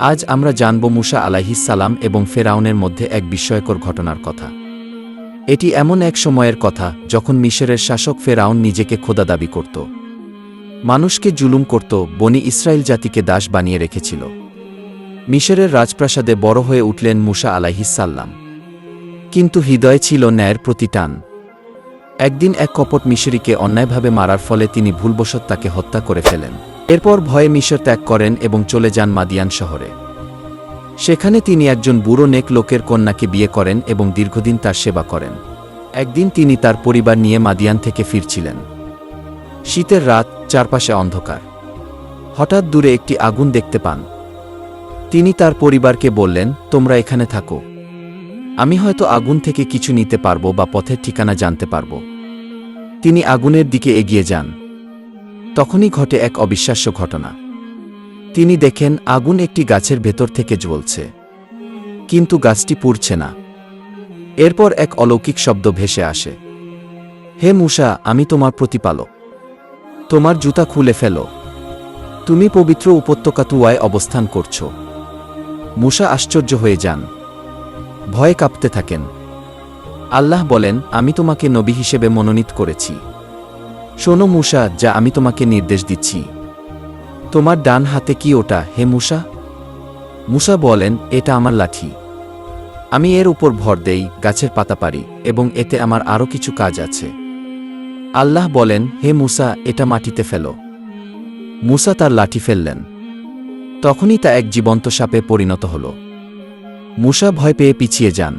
আজ আমরা জানব মুসা আলাহিসাল্লাম এবং ফেরাউনের মধ্যে এক বিস্ময়কর ঘটনার কথা। এটি এমন এক সময়ের কথা যখন মিশরের শাসক ফেরাউন নিজেকে খোদা দাবি করত। মানুষকে জুলুম করত, বনি ইসরায়েল জাতিকে দাস বানিয়ে রেখেছিল। মিশরের রাজপ্রাসাদে বড় হয়ে উঠলেন মুসা আলাহিসাল্লাম কিন্তু হৃদয়ে ছিল ন্যায়ের প্রতি টান। একদিন এক কপট মিশরীকে অন্যায়ভাবে মারার ফলে তিনি ভুলবশত তাকে হত্যা করে ফেলেন। এরপর ভয়ে মিশর ত্যাগ করেন এবং চলে যান মাদিয়ান শহরে। সেখানে তিনি একজন বুড়ো নেক লোকের কন্যাকে বিয়ে করেন এবং দীর্ঘদিন তার সেবা করেন। একদিন তিনি তার পরিবার নিয়ে মাদিয়ান থেকে ফিরছিলেন। শীতের রাত, চারপাশে অন্ধকার। হঠাৎ দূরে একটি আগুন দেখতে পান। তিনি তার পরিবারকে বললেন, তোমরা এখানে থাকো। আমি হয়তো আগুন থেকে কিছু নিতে পারব বা পথের ঠিকানা জানতে পারব। তিনি আগুনের দিকে এগিয়ে যান। তখনই ঘটে এক অবিশ্বাস্য ঘটনা। তিনি দেখেন আগুন একটি গাছের ভেতর থেকে জ্বলছে। কিন্তু গাছটি পুড়ছে না। এরপর এক অলৌকিক শব্দ ভেসে আসে। হে মূষা, আমি তোমার প্রতিপালক। তোমার জুতা খুলে ফেলো। তুমি পবিত্র উপত্যকা তুয়ায় অবস্থান করছ। মূষা আশ্চর্য হয়ে যান। ভয়ে কাঁপতে থাকেন। আল্লাহ বলেন, আমি তোমাকে নবী হিসেবে মনোনীত করেছি। শোনো মূষা, যা আমি তোমাকে নির্দেশ দিচ্ছি। তোমার ডান হাতে কি ওটা, হে মূষা? মূষা বলেন, এটা আমার লাঠি। আমি এর উপর ভর দেই, গাছের পাতা পারি এবং এতে আমার আরও কিছু কাজ আছে। আল্লাহ বলেন, হে মূসা এটা মাটিতে ফেলো। মূসা তার লাঠি ফেললেন। তখনই তা এক জীবন্ত সাপে পরিণত হল। মূসা ভয় পেয়ে পিছিয়ে যান।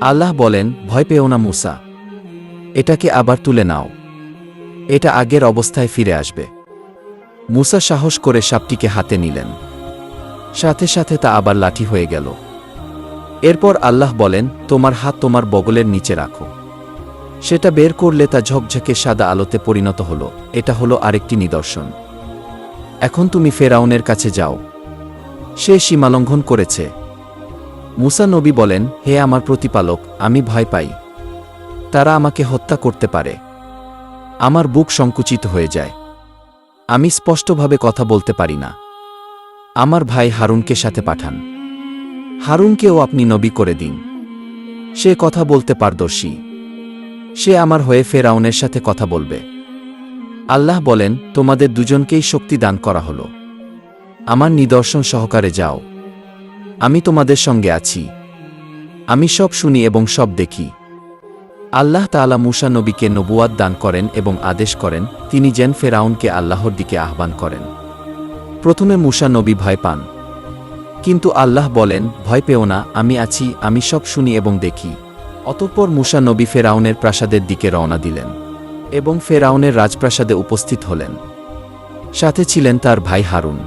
আল্লাহ বলেন, ভয় পেও না মূসা এটাকে আবার তুলে নাও। এটা আগের অবস্থায় ফিরে আসবে। মূসা সাহস করে সাপটিকে হাতে নিলেন। সাথে সাথে তা আবার লাঠি হয়ে গেল। এরপর আল্লাহ বলেন, তোমার হাত তোমার বগলের নিচে রাখো। সেটা বের করলে তা ঝকঝকে সাদা আলোতে পরিণত হল। এটা হলো আরেকটি নিদর্শন। এখন তুমি ফেরাউনের কাছে যাও। সে সীমালঙ্ঘন করেছে। মুসা নবী বলেন, হে আমার প্রতিপালক, আমি ভয় পাই। তারা আমাকে হত্যা করতে পারে। আমার বুক সংকুচিত হয়ে যায়। আমি স্পষ্টভাবে কথা বলতে পারি না। আমার ভাই হারুনকে সাথে পাঠান। হারুনকেও আপনি নবী করে দিন। সে কথা বলতে পারদর্শী। সে আমার হয়ে ফেরাউনের সাথে কথা বলবে। আল্লাহ বলেন, তোমাদের দুজনকেই শক্তি দান করা হল। আমার নিদর্শন সহকারে যাও। আমি তোমাদের সঙ্গে আছি। আমি সব শুনি এবং সব দেখি। আল্লাহ তাআলা মুসা নবীকে নবুয়াদ দান করেন এবং আদেশ করেন, তিনি যেন ফেরাউনকে আল্লাহর দিকে আহ্বান করেন। প্রথমে মুসা নবী ভয় পান। কিন্তু আল্লাহ বলেন, ভয় পেও না, আমি আছি, আমি সব শুনি এবং দেখি। অতঃপর মুসা নবী ফেরাউনের প্রাসাদের দিকে রওনা দিলেন এবং ফেরাউনের রাজপ্রাসাদে উপস্থিত হলেন। সাথে ছিলেন তার ভাই হারুন।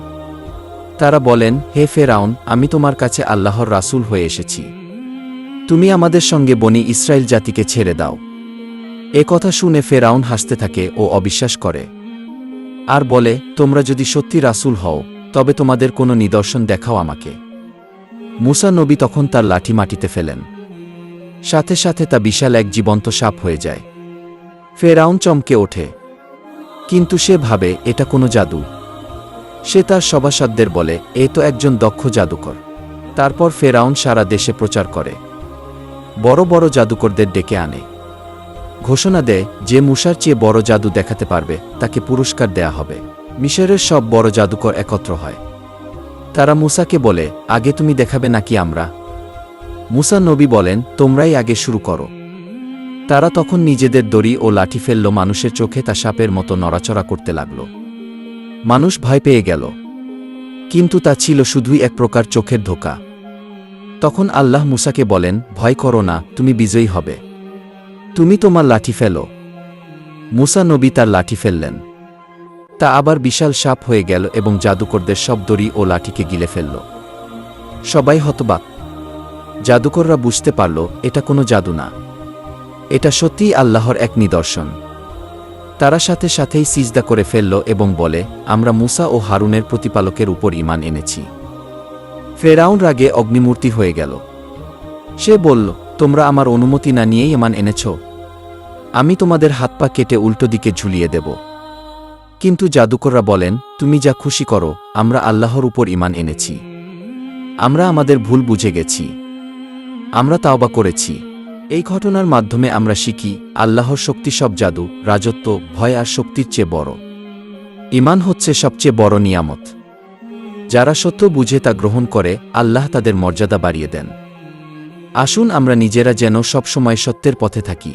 তারা বলেন, হে ফেরাউন, আমি তোমার কাছে আল্লাহর রাসূল হয়ে এসেছি। তুমি আমাদের সঙ্গে বনি ইসরায়েল জাতিকে ছেড়ে দাও। এ কথা শুনে ফেরাউন হাসতে থাকে ও অবিশ্বাস করে। আর বলে, তোমরা যদি সত্যি রাসূল হও, তবে তোমাদের কোনো নিদর্শন দেখাও আমাকে। মুসা নবী তখন তার লাঠি মাটিতে ফেলেন। সাথে সাথে তা বিশাল এক জীবন্ত সাপ হয়ে যায়। ফেরাউন চমকে ওঠে। কিন্তু সে ভাবে, এটা কোনো জাদু। সে তার সভাসদদের বলে, এ তো একজন দক্ষ জাদুকর। তারপর ফেরাউন সারা দেশে প্রচার করে। বড় বড় জাদুকরদের ডেকে আনে। ঘোষণা দেয়, যে মুসার চেয়ে বড় জাদু দেখাতে পারবে, তাকে পুরস্কার দেয়া হবে। মিশরের সব বড় জাদুকর একত্র হয়। তারা মুসাকে বলে, আগে তুমি দেখাবে নাকি আমরা? মুসা নবী বলেন, তোমরাই আগে শুরু করো। তারা তখন নিজেদের দড়ি ও লাঠি ফেলল, মানুষের চোখে তা সাপের মতো নড়াচড়া করতে লাগল। মানুষ ভয় পেয়ে গেল। কিন্তু তা ছিল শুধুই এক প্রকার চোখের ধোকা। তখন আল্লাহ মুসাকে বলেন, ভয় করো না, তুমি বিজয়ী হবে। তুমি তোমার লাঠি ফেলো। মুসা নবী তার লাঠি ফেললেন। তা আবার বিশাল সাপ হয়ে গেল এবং জাদুকরদের সব দড়ি ও লাঠিকে গিলে ফেলল। সবাই হতবাক। জাদুকররা বুঝতে পারল, এটা কোনো জাদু না। এটা সত্যিই আল্লাহর এক নিদর্শন। তারা সাথে সাথেই সিজদা করে ফেলল এবং বলে, আমরা মুসা ও হারুনের প্রতিপালকের উপর ইমান এনেছি। ফেরাউন রাগে অগ্নিমূর্তি হয়ে গেল। সে বলল, তোমরা আমার অনুমতি না নিয়েই ইমান এনেছ। আমি তোমাদের হাত পা কেটে উল্টো দিকে ঝুলিয়ে দেব। কিন্তু জাদুকররা বলেন, তুমি যা খুশি করো, আমরা আল্লাহর উপর ইমান এনেছি। আমরা আমাদের ভুল বুঝে গেছি। আমরা তাওবা করেছি। এই ঘটনার মাধ্যমে আমরা শিখি, আল্লাহর শক্তি সব জাদু, রাজত্ব, ভয় আর শক্তির চেয়ে বড়। ইমান হচ্ছে সবচেয়ে বড় নিয়ামত। যারা সত্য বুঝে তা গ্রহণ করে, আল্লাহ তাদের মর্যাদা বাড়িয়ে দেন। আসুন আমরা নিজেরা যেন সবসময় সত্যের পথে থাকি।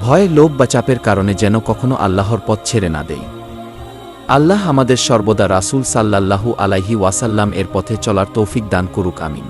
ভয়, লোভ বা চাপের কারণে যেন কখনো আল্লাহর পথ ছেড়ে না দেই। আল্লাহ আমাদের সর্বদা রাসুল সাল্লাল্লাহু আলাইহি ওয়াসাল্লাম এর পথে চলার তৌফিক দান করুক, আমিন।